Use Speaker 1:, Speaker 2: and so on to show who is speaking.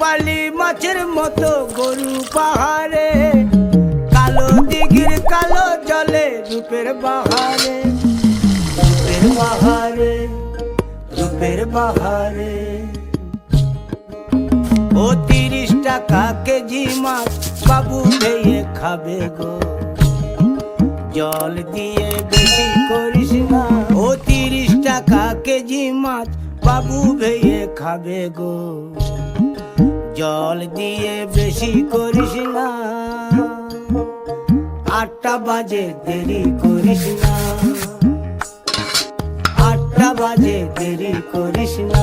Speaker 1: রূপালি মাছের মতো গরু পাহাড়ে, কালো দিঘির কালো জলে রূপের বাহারে রূপের বাহারে রূপের বাহারে। ও তিরিশ টাকা কেজি মাছ বাবু ভেয়ে খাবে গো। জল দিয়ে বেশি করিস না। ও তিরিশ টাকা কেজি মাছ বাবু ভেয়ে খাবে গো। জল দিয়ে বেশি করিস না। আটটা বাজে, দেরি করিস না। আটটা বাজে, দেরি করিস না।